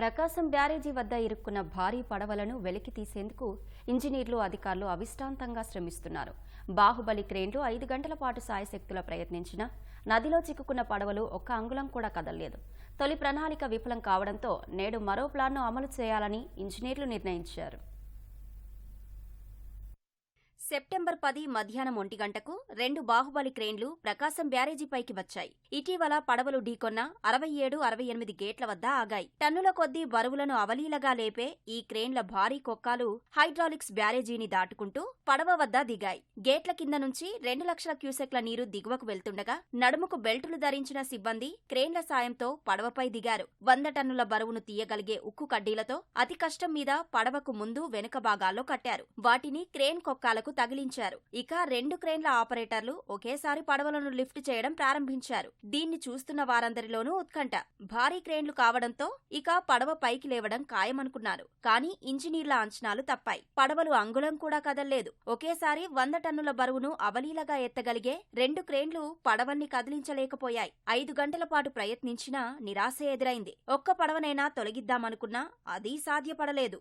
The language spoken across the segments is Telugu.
ప్రకాశం బ్యారేజీ వద్ద ఇరుక్కున్న భారీ పడవలను వెలికి తీసేందుకు ఇంజనీర్లు అధికారులు అవిశ్రాంతంగా శ్రమిస్తున్నారు. బాహుబలి క్రేన్లు ఐదు గంటల పాటు సాయశక్తుల ప్రయత్నించినా నదిలో చిక్కుకున్న పడవలు ఒక్క అంగుళం కూడా కదలలేదు. తొలి ప్రణాళిక విఫలం కావడంతో నేడు మరో ప్లాన్ను అమలు చేయాలని ఇంజనీర్లు నిర్ణయించారు. సెప్టెంబర్ పది మధ్యాహ్నం ఒంటి గంటకు రెండు బాహుబలి క్రేన్లు ప్రకాశం బ్యారేజీపైకి వచ్చాయి. ఇటీవల పడవలు ఢీకొన్న అరవై ఏడు అరవై ఎనిమిది గేట్ల వద్ద ఆగాయి. టన్నుల కొద్దీ బరువులను అవలీలగా లేపే ఈ క్రేన్ల భారీ కొక్కాలు హైడ్రాలిక్స్ బ్యారేజీని దాటుకుంటూ పడవ వద్ద దిగాయి. గేట్ల కింద నుంచి రెండు లక్షల క్యూసెక్ల నీరు దిగువకు వెళ్తుండగా నడుముకు బెల్టులు ధరించిన సిబ్బంది క్రేన్ల సాయంతో పడవపై దిగారు. వంద టన్నుల బరువును తీయగలిగే ఉక్కు కడ్డీలతో అతి కష్టం మీద పడవకు ముందు వెనుక భాగాల్లో కట్టారు. వాటిని క్రేన్ కొక్కాలకు తగిలించారు. ఇక రెండు క్రేన్ల ఆపరేటర్లు ఒకేసారి పడవలను లిఫ్ట్ చేయడం ప్రారంభించారు. దీన్ని చూస్తున్న వారందరిలోనూ ఉత్కంఠ. భారీ క్రేన్లు కావడంతో ఇక పడవ పైకి లేవడం ఖాయమనుకున్నారు. కానీ ఇంజనీర్ల అంచనాలు తప్పాయి. పడవలు అంగుళం కూడా కదల్లేదు. ఒకేసారి వంద టన్నుల బరువును అవలీలగా ఎత్తగలిగే రెండు క్రేన్లు పడవల్ని కదిలించలేకపోయాయి. ఐదు గంటల పాటు ప్రయత్నించినా నిరాశ ఎదురైంది. ఒక్క పడవనైనా తొలగిద్దామనుకున్నా అది సాధ్యపడలేదు.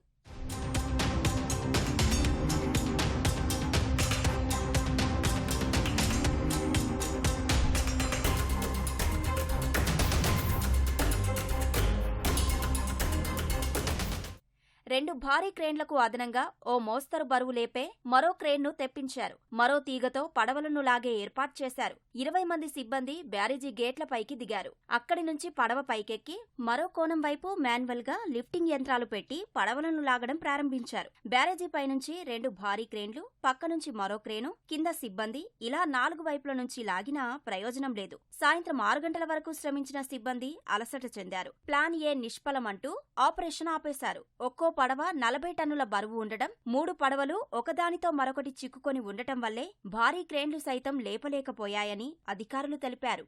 రెండు భారీ క్రేన్లకు అదనంగా ఓ మోస్తరు బరువు లేపే మరో క్రేన్ను తెప్పించారు. మరో తీగతో పడవలను లాగే ఏర్పాటు చేశారు. ఇరవై మంది సిబ్బంది బ్యారేజీ గేట్లపైకి దిగారు. అక్కడి నుంచి పడవ పైకెక్కి మరో కోణం వైపు మాన్యువల్గా లిఫ్టింగ్ యంత్రాలు పెట్టి పడవలను లాగడం ప్రారంభించారు. బ్యారేజీ పైనుంచి రెండు భారీ క్రేన్లు పక్క నుంచి మరో క్రేను కింద సిబ్బంది ఇలా నాలుగు వైపుల నుంచి లాగినా ప్రయోజనం లేదు. సాయంత్రం ఆరు గంటల వరకు శ్రమించిన సిబ్బంది అలసట చెందారు. ప్లాన్ ఏ నిష్ఫలమంటూ ఆపరేషన్ ఆపేశారు. ఒక్కో పడవ నలభై టన్నుల బరువు ఉండటం మూడు పడవలు ఒకదానితో మరొకటి చిక్కుకొని ఉండటం వల్లే భారీ క్రేన్లు సైతం లేపలేకపోయాయని అధికారులు తెలిపారు.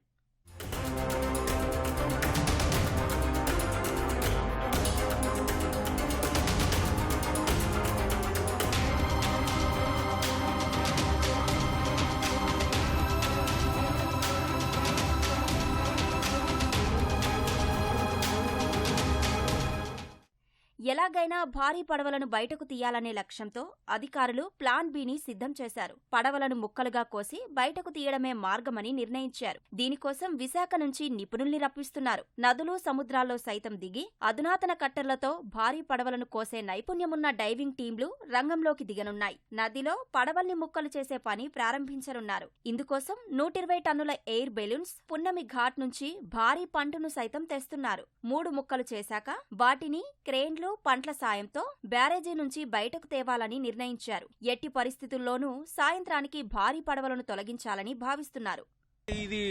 ఎలాగైనా భారీ పడవలను బయటకు తీయాలనే లక్ష్యంతో అధికారులు ప్లాన్ బిని సిద్ధం చేశారు. పడవలను ముక్కలుగా కోసి బయటకు తీయడమే మార్గమని నిర్ణయించారు. దీనికోసం విశాఖ నుంచి నిపుణుల్ని రప్పిస్తున్నారు. నదులు సముద్రాల్లో సైతం దిగి అధునాతన కట్టర్లతో భారీ పడవలను కోసే నైపుణ్యమున్న డైవింగ్ టీంలు రంగంలోకి దిగనున్నాయి. నదిలో పడవల్ని ముక్కలు చేసే పని ప్రారంభించనున్నారు. ఇందుకోసం నూటిరవై టన్నుల ఎయిర్ బెలూన్స్ పున్నమి ఘాట్ నుంచి భారీ పంటును సైతం తెస్తున్నారు. మూడు ముక్కలు చేశాక వాటిని క్రేన్లు పంట్ల సాయంతో బ్యారేజీ నుంచి బయటకు తేవాలని నిర్ణయించారు. ఎట్టి పరిస్థితుల్లోనూ సాయంత్రానికి భారీ పడవలను తొలగించాలని భావిస్తున్నారు. ఇది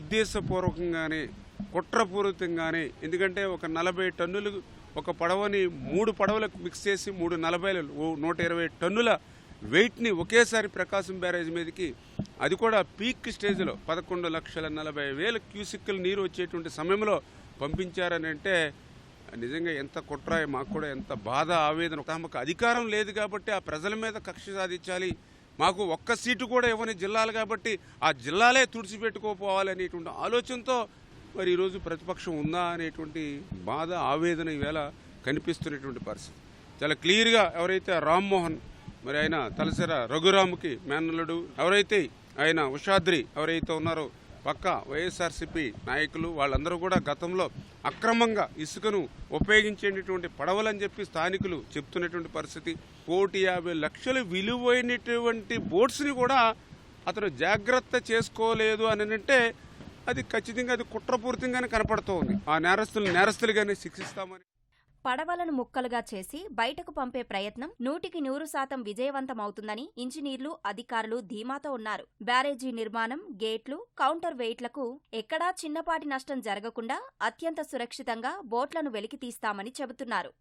ఉద్దేశపూర్వకంగానే కుట్రపూరితంగానే ఎందుకంటే ఒక నలభై టన్నులు ఒక పడవని మూడు పడవలకు మిక్స్ చేసి మూడు నలభై నూట ఇరవై టన్నుల వెయిట్ని ఒకేసారి ప్రకాశం బ్యారేజ్ మీదకి అది కూడా పీక్ స్టేజ్లో పదకొండు లక్షల నలభై వేల క్యూసిక్ల నీరు వచ్చేటువంటి సమయంలో పంపించారని అంటే నిజంగా ఎంత కుట్రాయి మాకు కూడా ఎంత బాధ ఆవేదన. తమకు అధికారం లేదు కాబట్టి ఆ ప్రజల మీద కక్ష సాధించాలి. మాకు ఒక్క సీటు కూడా ఇవ్వని జిల్లాలు కాబట్టి ఆ జిల్లాలే తుడిచిపెట్టుకోపోవాలనేటువంటి ఆలోచనతో మరి ఈరోజు ప్రతిపక్షం ఉందా అనేటువంటి బాధ ఆవేదన ఈవేళ కనిపిస్తున్నటువంటి పరిస్థితి. చాలా క్లియర్గా ఎవరైతే రామ్మోహన్ మరి ఆయన తలసర రఘురాముకి మేనల్లుడు ఎవరైతే ఆయన ఉషాద్రి ఎవరైతే ఉన్నారో పక్క వైఎస్ఆర్సీపీ నాయకులు వాళ్ళందరూ కూడా గతంలో అక్రమంగా ఇసుకను ఉపయోగించేటటువంటి పడవలని చెప్పి స్థానికులు చెప్తున్నటువంటి పరిస్థితి. కోటి యాభై లక్షలు విలువైనటువంటి బోట్స్ని కూడా అతను జాగ్రత్త చేసుకోలేదు అని అంటే అది ఖచ్చితంగా అది కుట్రపూరితంగానే కనపడుతోంది. ఆ నేరస్తులు నేరస్తులుగానే శిక్షిస్తామని పడవలను ముక్కలుగా చేసి బయటకు పంపే ప్రయత్నం నూటికి నూరు శాతం విజయవంతమవుతుందని ఇంజనీర్లు అధికారులు ధీమాతో ఉన్నారు. బ్యారేజీ నిర్మాణం గేట్లు కౌంటర్ వెయిట్లకు ఎక్కడా చిన్నపాటి నష్టం జరగకుండా అత్యంత సురక్షితంగా బోట్లను వెలికి తీస్తామని చెబుతున్నారు.